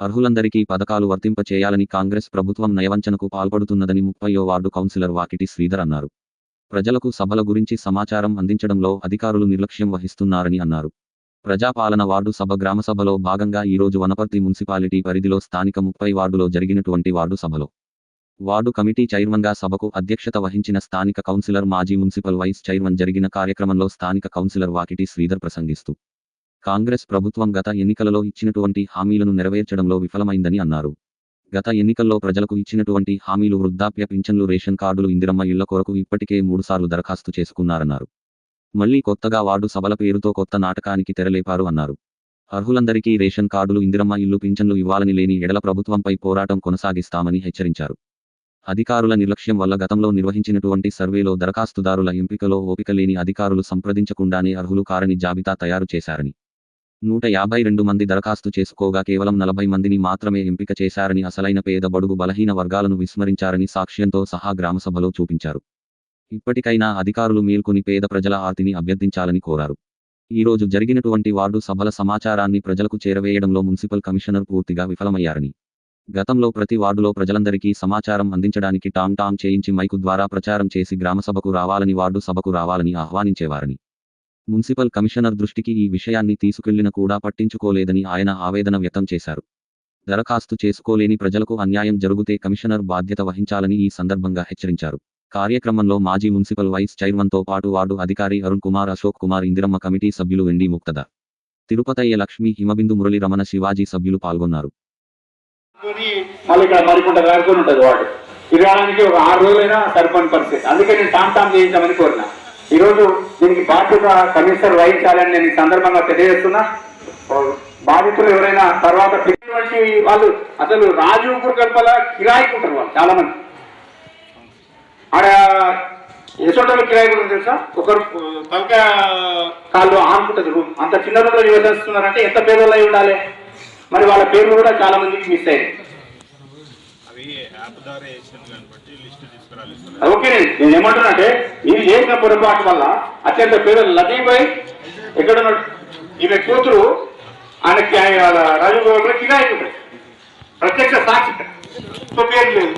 అర్హులందరికీ పథకాలు వర్తింపచేయాలని కాంగ్రెస్ ప్రభుత్వం నయవంచనకు పాల్పడుతున్నదని ముప్పయో వార్డు కౌన్సిలర్ వాకిటి శ్రీధర్ అన్నారు. ప్రజలకు సభల గురించి సమాచారం అందించడంలో అధికారులు నిర్లక్ష్యం వహిస్తున్నారని అన్నారు. ప్రజాపాలన వార్డు సభ గ్రామ సభలో భాగంగా ఈరోజు వనపర్తి మున్సిపాలిటీ పరిధిలో స్థానిక ముప్పై వార్డులో జరిగినటువంటి వార్డు సభలో. వార్డు కమిటీ చైర్మన్గా సభకు అధ్యక్షత వహించిన స్థానిక కౌన్సిలర్ మాజీ మున్సిపల్ వైస్ చైర్మన్ జరిగిన కార్యక్రమంలో స్థానిక కౌన్సిలర్ వాకిటి శ్రీధర్ ప్రసంగిస్తూ కాంగ్రెస్ ప్రభుత్వం గత ఎన్నికలలో ఇచ్చినటువంటి హామీలను నెరవేర్చడంలో విఫలమైందని అన్నారు. గత ఎన్నికల్లో ప్రజలకు ఇచ్చినటువంటి హామీలు వృద్ధాప్య పింఛన్లు రేషన్ కార్డులు ఇందిరమ్మ ఇళ్ళ కొరకు ఇప్పటికే మూడుసార్లు దరఖాస్తు చేసుకున్నారన్నారు. మళ్ళీ కొత్తగా వార్డు సభల పేరుతో కొత్త నాటకానికి తెరలేపారు అన్నారు. అర్హులందరికీ రేషన్ కార్డులు ఇందిరమ్మ ఇల్లు పింఛన్లు ఇవ్వాలని లేని ఎడల ప్రభుత్వంపై పోరాటం కొనసాగిస్తామని హెచ్చరించారు. అధికారుల నిర్లక్ష్యం వల్ల గతంలో నిర్వహించినటువంటి సర్వేలో దరఖాస్తుదారుల ఎంపికలో ఓపిక లేని అధికారులు సంప్రదించకుండానే అర్హులు కారని జాబితా తయారు చేశారని నూట యాభై రెండు మంది దరఖాస్తు చేసుకోగా కేవలం నలభై మందిని మాత్రమే ఎంపిక చేశారని అసలైన పేద బడుగు బలహీన వర్గాలను విస్మరించారని సాక్ష్యంతో సహా గ్రామసభలో చూపించారు. ఇప్పటికైనా అధికారులు మేల్కొని పేద ప్రజల ఆర్తిని అభ్యర్థించాలని కోరారు. ఈరోజు జరిగినటువంటి వార్డు సభల సమాచారాన్ని ప్రజలకు చేరవేయడంలో మున్సిపల్ కమిషనర్ పూర్తిగా విఫలమయ్యారని. గతంలో ప్రతి వార్డులో ప్రజలందరికీ సమాచారం అందించడానికి టామ్ టామ్ చేయించి మైకు ద్వారా ప్రచారం చేసి గ్రామసభకు రావాలని వార్డు సభకు రావాలని ఆహ్వానించేవారని. మున్సిపల్ కమిషనర్ దృష్టికి ఈ విషయాన్ని తీసుకెళ్ళిన కూడా పట్టించుకోలేదని ఆయన ఆవేదన వ్యక్తం చేశారు. దరఖాస్తు చేసుకోలేని ప్రజలకు అన్యాయం జరుగుతే కమిషనర్ బాధ్యత వహించాలని ఈ సందర్భంగా హెచ్చరించారు. కార్యక్రమంలో మాజీ మున్సిపల్ వైస్ చైర్మన్తో పాటు వార్డు అధికారి అరుణ్ కుమార్ అశోక్ కుమార్ ఇందిరమ్మ కమిటీ సభ్యులు వెండి ముక్తద తిరుపతయ్య లక్ష్మి హిమబిందు మురళి రమణ శివాజీ సభ్యులు పాల్గొన్నారు. ఒక ఆరు రోజులైనా సరిపోని పరిస్థితి. అందుకే నేను టామ్ టామ్ చేయించామని కోరినా. ఈరోజు దీనికి బాధ్యత కమిషనర్ వహించాలని నేను ఈ సందర్భంగా తెలియజేస్తున్నా. బాధితులు ఎవరైనా తర్వాత వాళ్ళు అసలు రాజు గురుకల్పల కిరాయికుంటారు వాళ్ళు చాలా మంది ఆడ ఎసోటలో కిరాయికుంటారు తెలుసా? ఒకరు తలక కాళ్ళు ఆనుకుంటుంది రూమ్. అంత చిన్న రూమ్లో నివసిస్తున్నారంటే ఎంత పేదలు ఉండాలి? మరి వాళ్ళ పేర్లు కూడా చాలా మందికి మిస్ అయ్యాయి. ఓకే నేను ఏమంటున్నానంటే మీరు చేసిన పొరపాటు వల్ల అత్యంత పేరు లతీఫ్ ఎక్కడ ఈమె కూతురు ఆయనకి ఆయన రాజు గోపాల్ కిరాయి ప్రత్యక్ష సాక్షి పేరు లేదు.